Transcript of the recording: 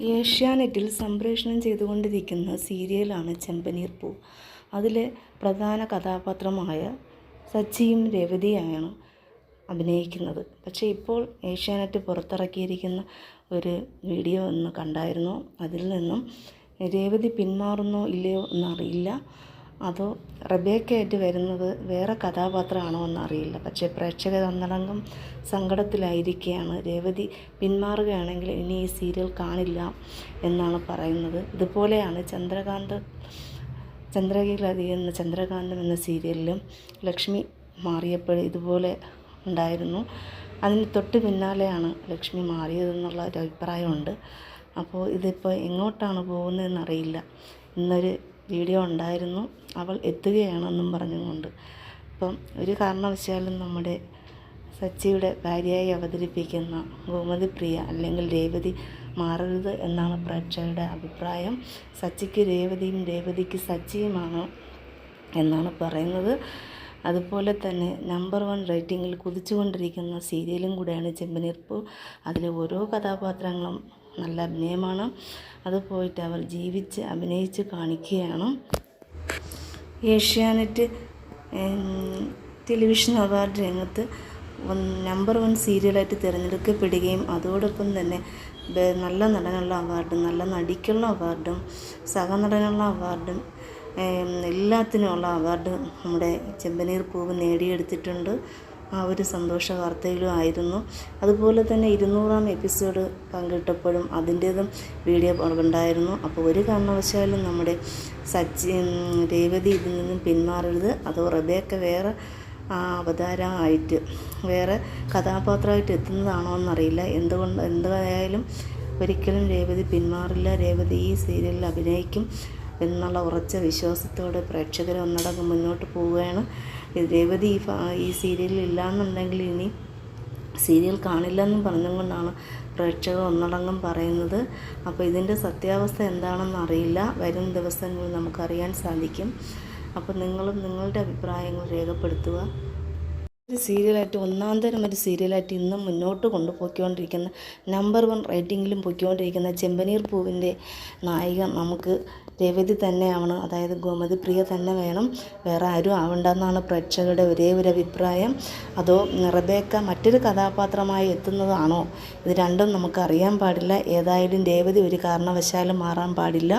ഏഷ്യാനെറ്റിൽ സംപ്രേഷണം ചെയ്തുകൊണ്ടിരിക്കുന്ന സീരിയലാണ് ചെമ്പനീർ പൂ. അതിലെ പ്രധാന കഥാപാത്രമായ സച്ചിയും രേവതിയാണ് അഭിനയിക്കുന്നത്. പക്ഷേ ഇപ്പോൾ ഏഷ്യാനെറ്റ് പുറത്തിറക്കിയിരിക്കുന്ന ഒരു വീഡിയോ ഒന്ന് കണ്ടായിരുന്നു? അതിൽ നിന്നും രേവതി പിന്മാറുന്നോ ഇല്ലയോ എന്നറിയില്ല. അതോ റബേക്കയായിട്ട് വരുന്നത് വേറെ കഥാപാത്രമാണോ എന്നറിയില്ല പക്ഷേ പ്രേക്ഷകർ ഒന്നടങ്കം സങ്കടത്തിലായിരിക്കുകയാണ് രേവതി പിന്മാറുകയാണെങ്കിൽ ഇനി ഈ സീരിയൽ കാണില്ല എന്നാണ് പറയുന്നത്. ഇതുപോലെയാണ് ചന്ദ്രകാന്ത് ചന്ദ്രകീലതി എന്ന ചന്ദ്രകാന്തം എന്ന സീരിയലിലും ലക്ഷ്മി മാറിയപ്പോൾ ഇതുപോലെ ഉണ്ടായിരുന്നു. അതിന് തൊട്ട് പിന്നാലെയാണ് ലക്ഷ്മി മാറിയതെന്നുള്ള ഒരു അഭിപ്രായമുണ്ട്. അപ്പോൾ ഇതിപ്പോൾ എങ്ങോട്ടാണ് പോകുന്നതെന്നറിയില്ല. ഇന്നൊരു വീഡിയോ ഉണ്ടായിരുന്നു. അവൾ എത്തുകയാണെന്നും പറഞ്ഞുകൊണ്ട്. അപ്പം ഒരു കാരണവശാലും നമ്മുടെ സച്ചിയുടെ ഭാര്യയായി അവതരിപ്പിക്കുന്ന ഗോമതി പ്രിയ അല്ലെങ്കിൽ രേവതി മാറരുത് എന്നാണ് പ്രേക്ഷകരുടെ അഭിപ്രായം. സച്ചിക്ക് രേവതിയും രേവതിക്ക് സച്ചിയുമാണ് എന്നാണ് പറയുന്നത്. അതുപോലെ തന്നെ നമ്പർ വൺ റേറ്റിങ്ങിൽ കുതിച്ചുകൊണ്ടിരിക്കുന്ന സീരിയലും കൂടെയാണ് ചെമ്പനീർപ്പൂ. അതിലെ ഓരോ കഥാപാത്രങ്ങളും നല്ല അഭിനയമാണ്. അത് പോയിട്ട് അവർ ജീവിച്ച് അഭിനയിച്ച് കാണിക്കുകയാണ്. ഏഷ്യാനെറ്റ് ടെലിവിഷൻ അവാർഡ് രംഗത്ത് നമ്പർ വൺ സീരിയലായിട്ട് തിരഞ്ഞെടുക്കപ്പെടുകയും അതോടൊപ്പം തന്നെ നല്ല നടനുള്ള അവാർഡും നല്ല നടിക്കുള്ള അവാർഡും സഹനടനുള്ള അവാർഡും എല്ലാത്തിനുമുള്ള അവാർഡ് നമ്മുടെ ചെമ്പനീർ പൂവ് നേടിയെടുത്തിട്ടുണ്ട്. ആ ഒരു സന്തോഷ വാർത്തയിലും ആയിരുന്നു. അതുപോലെ തന്നെ ഇരുന്നൂറാം എപ്പിസോഡ് പങ്കിട്ടപ്പോഴും അതിന്റേതും വീഡിയോ ഉണ്ടായിരുന്നു അപ്പോൾ ഒരു കാരണവശാലും നമ്മുടെ സച്ചി രേവതി ഇതിൽ നിന്നും പിന്മാറരുത്. അതോ റബേക്ക വേറെ അവതാരമായിട്ട് വേറെ കഥാപാത്രമായിട്ട് എത്തുന്നതാണോ എന്നറിയില്ല. എന്തുകൊണ്ട് എന്തായാലും ഒരിക്കലും രേവതി പിന്മാറില്ല. രേവതി ഈ സീരിയലിൽ അഭിനയിക്കും എന്നുള്ള ഉറച്ച വിശ്വാസത്തോടെ പ്രേക്ഷകർ ഒന്നടങ്കം മുന്നോട്ട് പോവുകയാണ്. രേവതി ഈ ഈ സീരിയലിൽ ഇനി സീരിയൽ കാണില്ലെന്നും പറഞ്ഞുകൊണ്ടാണ് പ്രേക്ഷകർ ഒന്നടങ്കം പറയുന്നത്. അപ്പോൾ ഇതിന്റെ സത്യാവസ്ഥ എന്താണെന്ന് അറിയില്ല. വരും ദിവസങ്ങളിൽ നമുക്കറിയാൻ സാധിക്കും. അപ്പോൾ നിങ്ങളും നിങ്ങളുടെ അഭിപ്രായങ്ങൾ രേഖപ്പെടുത്തുക. ഒരു സീരിയലായിട്ട് ഒന്നാം തരം ഒരു സീരിയലായിട്ട് ഇന്നും മുന്നോട്ട് കൊണ്ടുപോയിക്കൊണ്ടിരിക്കുന്ന നമ്പർ വൺ റേറ്റിങ്ങിലും പോയിക്കൊണ്ടിരിക്കുന്ന ചെമ്പനീർ പൂവിന്റെ നായിക നമുക്ക് രേവതി തന്നെയാണ്. അതായത് ഗോമതി പ്രിയ തന്നെ വേണം. വേറെ ആരും ആവണ്ടെന്നാണ് പ്രേക്ഷകരുടെ ഒരേ ഒരു അഭിപ്രായം. അതോ റബേക്ക മറ്റൊരു കഥാപാത്രമായി എത്തുന്നതാണോ? ഇത് രണ്ടും നമുക്ക് അറിയാൻ പാടില്ല. ഏതായാലും രേവതി ഒരു കാരണവശാലും മാറാൻ പാടില്ല.